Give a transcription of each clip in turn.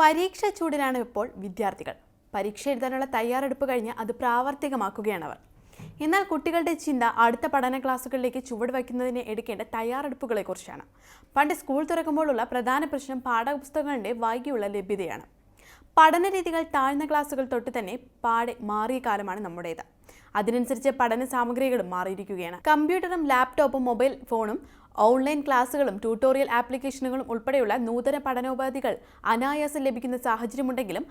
പരീക്ഷ ചൂടിലാണ് ഇപ്പോൾ വിദ്യാർത്ഥികൾ. പരീക്ഷ എഴുതാനുള്ള തയ്യാറെടുപ്പ് കഴിഞ്ഞ് അത് പ്രാവർത്തികമാക്കുകയാണ് അവർ എന്നാൽ കുട്ടികളുടെ ചിന്ത അടുത്ത പഠന ക്ലാസ്സുകളിലേക്ക് ചുവട് വയ്ക്കുന്നതിന് എടുക്കേണ്ട തയ്യാറെടുപ്പുകളെക്കുറിച്ചാണ്. പണ്ട് സ്കൂൾ തുറക്കുമ്പോഴുള്ള പ്രധാന പ്രശ്നം പാഠപുസ്തകങ്ങളുടെ വൈകിയുള്ള ലഭ്യതയാണ്. പഠന രീതികൾ താഴ്ന്ന ക്ലാസ്സുകൾ തൊട്ട് തന്നെ പാടെ മാറിയ കാലമാണ് നമ്മുടേത്. അതിനനുസരിച്ച് പഠന സാമഗ്രികളും മാറിയിരിക്കുകയാണ്. കമ്പ്യൂട്ടറും ലാപ്ടോപ്പും മൊബൈൽ ഫോണും ഓൺലൈൻ ക്ലാസ്സുകളും ട്യൂട്ടോറിയൽ ആപ്ലിക്കേഷനുകളും ഉൾപ്പെടെയുള്ള നൂതന പഠനോപാധികൾ അനായാസം ലഭിക്കുന്ന സാഹചര്യമുണ്ടെങ്കിലും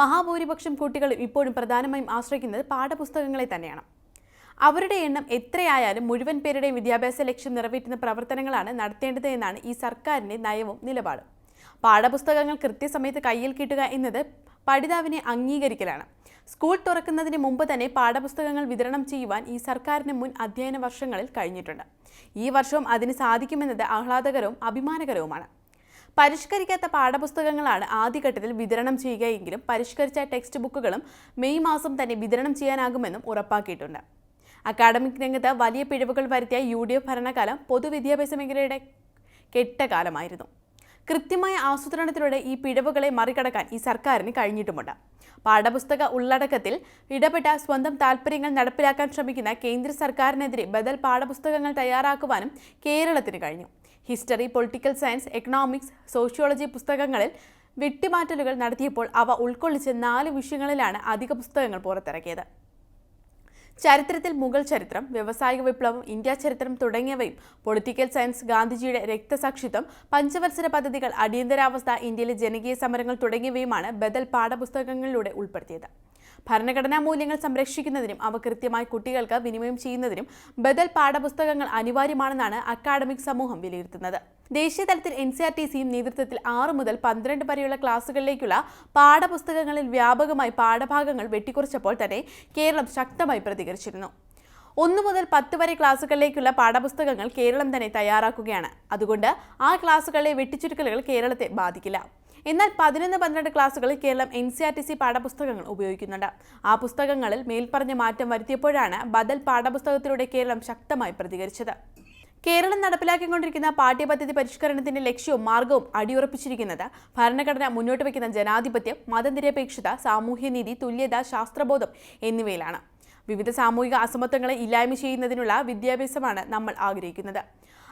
മഹാഭൂരിപക്ഷം കുട്ടികൾ ഇപ്പോഴും പ്രധാനമായും ആശ്രയിക്കുന്നത് പാഠപുസ്തകങ്ങളെ തന്നെയാണ്. അവരുടെ എണ്ണം എത്രയായാലും മുഴുവൻ പേരുടെയും വിദ്യാഭ്യാസ ലക്ഷ്യം നിറവേറ്റുന്ന പ്രവർത്തനങ്ങളാണ് നടത്തേണ്ടത് എന്നാണ് ഈ സർക്കാരിന്റെ നയവും നിലപാടും. പാഠപുസ്തകങ്ങൾ കൃത്യസമയത്ത് കയ്യിൽ കിട്ടുക എന്നത് പഠിതാവിനെ അംഗീകരിക്കലാണ്. സ്കൂൾ തുറക്കുന്നതിന് മുമ്പ് തന്നെ പാഠപുസ്തകങ്ങൾ വിതരണം ചെയ്യുവാൻ ഈ സർക്കാരിന് മുൻ അധ്യയന വർഷങ്ങളിൽ കഴിഞ്ഞിട്ടുണ്ട്. ഈ വർഷവും അതിന് സാധിക്കുമെന്നത് ആഹ്ലാദകരവും അഭിമാനകരവുമാണ്. പരിഷ്കരിക്കാത്ത പാഠപുസ്തകങ്ങളാണ് ആദ്യഘട്ടത്തിൽ വിതരണം ചെയ്യുകയെങ്കിലും പരിഷ്കരിച്ച ടെക്സ്റ്റ് ബുക്കുകളും മെയ് മാസം തന്നെ വിതരണം ചെയ്യാനാകുമെന്നും ഉറപ്പാക്കിയിട്ടുണ്ട്. അക്കാഡമിക് രംഗത്ത് വലിയ പിഴവുകൾ വരുത്തിയ യു ഡി എഫ് ഭരണകാലം പൊതുവിദ്യാഭ്യാസ മേഖലയുടെ കെട്ടകാലമായിരുന്നു. കൃത്യമായ ആസൂത്രണത്തിലൂടെ ഈ പിഴവുകളെ മറികടക്കാൻ ഈ സർക്കാരിന് കഴിഞ്ഞിട്ടുമുണ്ട്. പാഠപുസ്തക ഉള്ളടക്കത്തിൽ ഇടപെട്ട സ്വന്തം താൽപ്പര്യങ്ങൾ നടപ്പിലാക്കാൻ ശ്രമിക്കുന്ന കേന്ദ്ര സർക്കാരിനെതിരെ ബദൽ പാഠപുസ്തകങ്ങൾ തയ്യാറാക്കുവാനും കേരളത്തിന് കഴിഞ്ഞു. History political science economics sociology പുസ്തകങ്ങളിൽ വെട്ടിമാറ്റലുകൾ നടത്തിയപ്പോൾ അവ ഉൾക്കൊള്ളിച്ച് നാല് വിഷയങ്ങളിലാണ് അധിക പുസ്തകങ്ങൾ പുറത്തിറക്കിയത്. ചരിത്രത്തിൽ മുഗൾ ചരിത്രം വ്യവസായിക വിപ്ലവം ഇന്ത്യ ചരിത്രം തുടങ്ങിയവയും പൊളിറ്റിക്കൽ സയൻസ് ഗാന്ധിജിയുടെ രക്തസാക്ഷിത്വം പഞ്ചവത്സര പദ്ധതികൾ അടിയന്തരാവസ്ഥ ഇന്ത്യയിലെ ജനകീയ സമരങ്ങൾ തുടങ്ങിയവയുമാണ് ബദൽ പാഠപുസ്തകങ്ങളിലൂടെ ഉൾപ്പെടുത്തിയത്. ഭരണഘടനാ മൂല്യങ്ങൾ സംരക്ഷിക്കുന്നതിനും അവ കൃത്യമായി കുട്ടികൾക്ക് വിനിമയം ചെയ്യുന്നതിനും ബദൽ പാഠപുസ്തകങ്ങൾ അനിവാര്യമാണെന്നാണ് അക്കാഡമിക് സമൂഹം വിലയിരുത്തുന്നത്. ദേശീയ തലത്തിൽ എൻ സി ആർ ടി സിയും നേതൃത്വത്തിൽ ആറ് മുതൽ പന്ത്രണ്ട് വരെയുള്ള ക്ലാസുകളിലേക്കുള്ള പാഠപുസ്തകങ്ങളിൽ വ്യാപകമായി പാഠഭാഗങ്ങൾ വെട്ടിക്കുറച്ചപ്പോൾ തന്നെ കേരളം ശക്തമായി പ്രതികരിച്ചിരുന്നു. ഒന്നു മുതൽ പത്ത് വരെ ക്ലാസുകളിലേക്കുള്ള പാഠപുസ്തകങ്ങൾ കേരളം തന്നെ തയ്യാറാക്കുകയാണ്. അതുകൊണ്ട് ആ ക്ലാസുകളിലെ വെട്ടിച്ചുരുക്കലുകൾ കേരളത്തെ ബാധിക്കില്ല. എന്നാൽ പതിനൊന്ന് പന്ത്രണ്ട് ക്ലാസ്സുകളിൽ Keralam N C R T C പാഠപുസ്തകങ്ങൾ ഉപയോഗിക്കുന്നുണ്ട്. ആ പുസ്തകങ്ങളിൽ മേൽപ്പറഞ്ഞ മാറ്റം വരുത്തിയപ്പോഴാണ് ബദൽ പാഠപുസ്തകത്തിലൂടെ കേരളം ശക്തമായി പ്രതികരിച്ചത്. കേരളം നടപ്പിലാക്കിക്കൊണ്ടിരിക്കുന്ന പാഠ്യപദ്ധതി പരിഷ്കരണത്തിന്റെ ലക്ഷ്യവും മാർഗവും അടിയുറപ്പിച്ചിരിക്കുന്നത് ഭരണഘടന മുന്നോട്ട് വയ്ക്കുന്ന ജനാധിപത്യം മതനിരപേക്ഷത സാമൂഹ്യനീതി തുല്യത ശാസ്ത്രബോധം എന്നിവയിലാണ്. വിവിധ സാമൂഹിക അസമത്വങ്ങളെ ഇല്ലായ്മ ചെയ്യുന്നതിനുള്ള വിദ്യാഭ്യാസമാണ് നമ്മൾ ആഗ്രഹിക്കുന്നത്.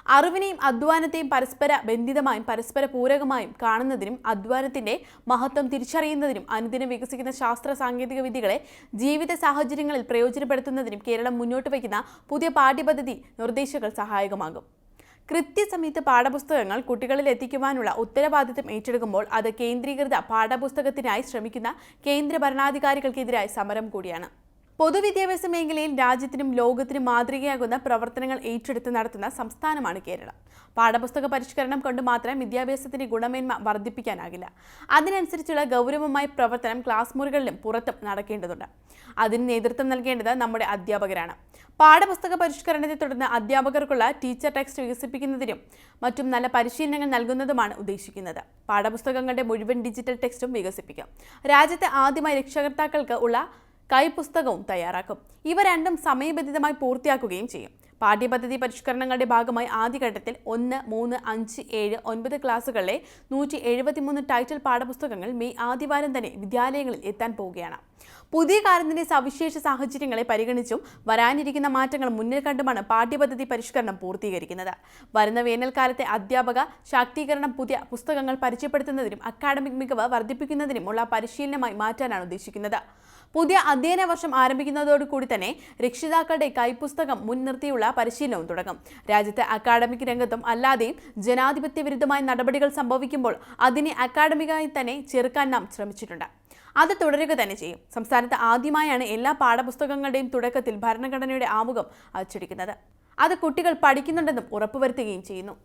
അറിവിനെയും അധ്വാനത്തെയും പരസ്പര ബന്ധിതമായും പരസ്പര പൂരകമായും കാണുന്നതിനും അധ്വാനത്തിന്റെ മഹത്വം തിരിച്ചറിയുന്നതിനും അനുദിനം വികസിക്കുന്ന ശാസ്ത്ര സാങ്കേതിക വിദ്യകളെ ജീവിത സാഹചര്യങ്ങളിൽ പ്രയോജനപ്പെടുത്തുന്നതിനും കേരളം മുന്നോട്ട് വയ്ക്കുന്ന പുതിയ പാഠ്യപദ്ധതി നിർദ്ദേശങ്ങൾ സഹായകമാകും. കൃത്യസമയത്ത് പാഠപുസ്തകങ്ങൾ കുട്ടികളിൽ എത്തിക്കുവാനുള്ള ഉത്തരവാദിത്തം ഏറ്റെടുക്കുമ്പോൾ അത് കേന്ദ്രീകൃത പാഠപുസ്തകത്തിനായി ശ്രമിക്കുന്ന കേന്ദ്ര ഭരണാധികാരികൾക്കെതിരായ സമരം കൂടിയാണ്. പൊതുവിദ്യാഭ്യാസ മേഖലയിൽ രാജ്യത്തിനും ലോകത്തിനും മാതൃകയാകുന്ന പ്രവർത്തനങ്ങൾ ഏറ്റെടുത്ത് നടത്തുന്ന സംസ്ഥാനമാണ് കേരളം. പാഠപുസ്തക പരിഷ്കരണം കൊണ്ട് മാത്രം വിദ്യാഭ്യാസത്തിന്റെ ഗുണമേന്മ വർദ്ധിപ്പിക്കാനാകില്ല. അതിനനുസരിച്ചുള്ള ഗൗരവമായ പ്രവർത്തനം ക്ലാസ് മുറികളിലും പുറത്തും നടക്കേണ്ടതുണ്ട്. അതിന് നേതൃത്വം നൽകേണ്ടത് നമ്മുടെ അധ്യാപകരാണ്. പാഠപുസ്തക പരിഷ്കരണത്തെ തുടർന്ന് അധ്യാപകർക്കുള്ള ടീച്ചർ ടെക്സ്റ്റ് വികസിപ്പിക്കുന്നതിനും മറ്റും നല്ല പരിശീലനങ്ങൾ നൽകുന്നതുമാണ് ഉദ്ദേശിക്കുന്നത്. പാഠപുസ്തകങ്ങളുടെ മുഴുവൻ ഡിജിറ്റൽ ടെക്സ്റ്റും വികസിപ്പിക്കും. രാജ്യത്തെ ആദ്യമായി രക്ഷകർത്താക്കൾക്ക് ഉള്ള കൈപുസ്തകവും തയ്യാറാക്കും. ഇവ രണ്ടും സമയബന്ധിതമായി പൂർത്തിയാക്കുകയും ചെയ്യും. പാഠ്യപദ്ധതി പരിഷ്കരണങ്ങളുടെ ഭാഗമായി ആദ്യഘട്ടത്തിൽ ഒന്ന് മൂന്ന് അഞ്ച് ഏഴ് ഒൻപത് ക്ലാസ്സുകളിലെ നൂറ്റി എഴുപത്തിമൂന്ന് ടൈറ്റിൽ പാഠപുസ്തകങ്ങൾ മെയ് ആദ്യവാരം തന്നെ വിദ്യാലയങ്ങളിൽ എത്താൻ പോവുകയാണ്. പുതിയ കാലത്തിന്റെ സവിശേഷ സാഹചര്യങ്ങളെ പരിഗണിച്ചും വരാനിരിക്കുന്ന മാറ്റങ്ങൾ മുന്നിൽ കണ്ടുമാണ് പാഠ്യപദ്ധതി പരിഷ്കരണം പൂർത്തീകരിക്കുന്നത്. വരുന്ന വേനൽക്കാലത്തെ അധ്യാപക ശാക്തീകരണം പുതിയ പുസ്തകങ്ങൾ പരിചയപ്പെടുത്തുന്നതിനും അക്കാഡമിക് മികവ് വർദ്ധിപ്പിക്കുന്നതിനുമുള്ള പരിശീലനമായി മാറ്റാനാണ് ഉദ്ദേശിക്കുന്നത്. പുതിയ അധ്യയന വർഷം ആരംഭിക്കുന്നതോടുകൂടി തന്നെ രക്ഷിതാക്കളുടെ കൈപ്പുസ്തകം മുൻനിർത്തിയുള്ള പരിശീലനവും തുടങ്ങും. രാജ്യത്തെ അക്കാഡമിക് രംഗത്തും അല്ലാതെയും ജനാധിപത്യ വിരുദ്ധമായ നടപടികൾ സംഭവിക്കുമ്പോൾ അതിനെ അക്കാഡമികമായി തന്നെ ചെറുക്കാൻ നാം ശ്രമിച്ചിട്ടുണ്ട്. അത് തുടരുക തന്നെ ചെയ്യും. സംസ്ഥാനത്ത് ആദ്യമായാണ് എല്ലാ പാഠപുസ്തകങ്ങളുടെയും തുടക്കത്തിൽ ഭരണഘടനയുടെ ആമുഖം അച്ചടിക്കുന്നത്. അത് കുട്ടികൾ പഠിക്കുന്നുണ്ടെന്നും ഉറപ്പുവരുത്തുകയും ചെയ്യുന്നു.